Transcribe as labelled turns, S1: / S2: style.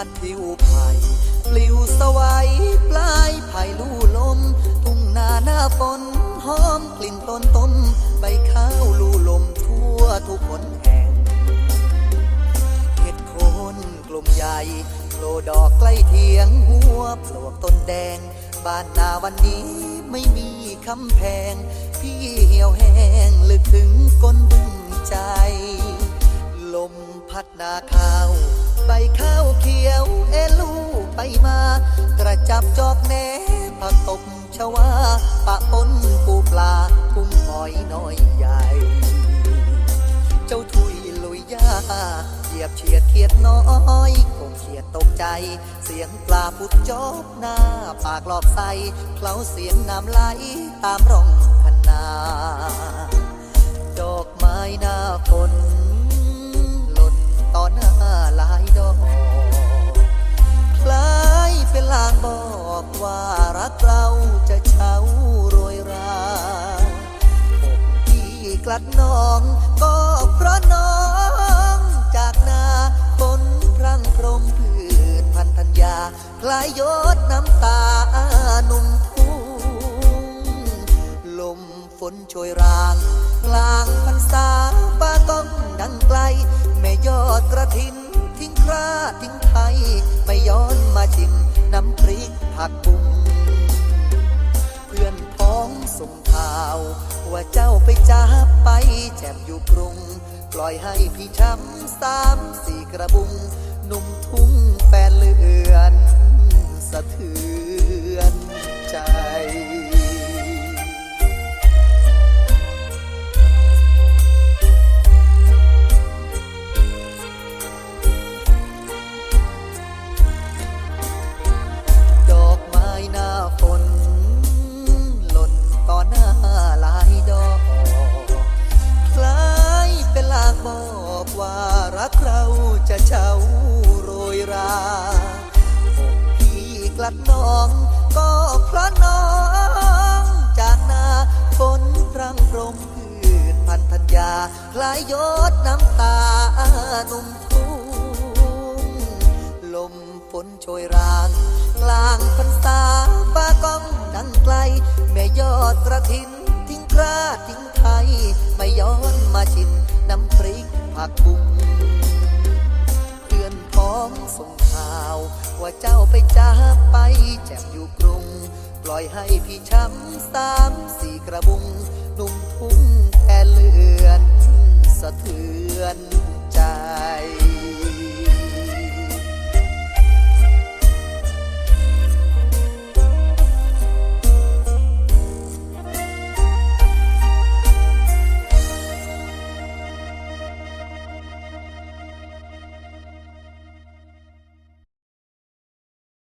S1: ัดผิวไผ่ปลิวสวัยปลายไผ่ลู่ลม ทุ่งนาหน้าฝนหอมกลิ่นต้นต้มใบข้าวลู่ลมทั่วทุกคนแห่งเห็ดโคนกลุ่มใหญ่โลดอกใกล้เทียงหัวปลวกต้นแดง บ้านนาวันนี้ไม่มีคำแพง พี่เหี่ยวแห้งลึกถึงก้นบึ้งใจ ลมพัดนาข้าว ใบข้าวเขียวเอลูไปมา กระจับจอกแหนผักตบชวาปะปนปูปลากุ้งหอยน้อยใหญ่ เจ้าทุยลุยยาเหยียบเฉียดเขียดน้อยคงเขียดตกใจ เสียงปลาพุดจอบหน้า ปากหลอบใสเคล้าเสียงน้ำไหลตามร่องคันนา ดอกไม้หน้าฝน เป็นลางบอกว่ารักเราจะเช้าโรยราอกที่กลัดน้อง ก็เพราะน้องจากนาฝนพรั่งพรมพืชพันธัญญาคลายยดน้ำตาหนุ่มทุ่งลมฝนโชยรางกลางพรรษาป้าก้องดังไกล แม่ยอดกระถินทิ้งคราทิ้งไทยไม่ย้อนมาทิ้ ผักบุ้งเพื่อนพ้องส่งข่าว ว่าเจ้าไปจ้าไปแจมอยู่กรุง ปล่อยให้พี่ช้ำสามสี่กระบุง หนุ่มทุ่งแฟนลือ ลัดน้อง ก็เพราะน้องจากนาฝนพรังพรมพืชพันธัญญาคล้ายยดน้ำตาหนุ่มทุ่งลมฝนโชยรางกลางพรรษาป้าก้องดังไกล แม่ยอดกระถินทิ้งคราทิ้งไทยไม่ย้อนมาชินน้ำพริกผักบุ้ง อนพ้อมส่งข่าว ว่าเจ้าไปจ้าไปแจมอยู่กรุง ปล่อยให้พี่ช้ำสามสี่กระบุง นุ่มทุ่งแทนเลือน สะเทือน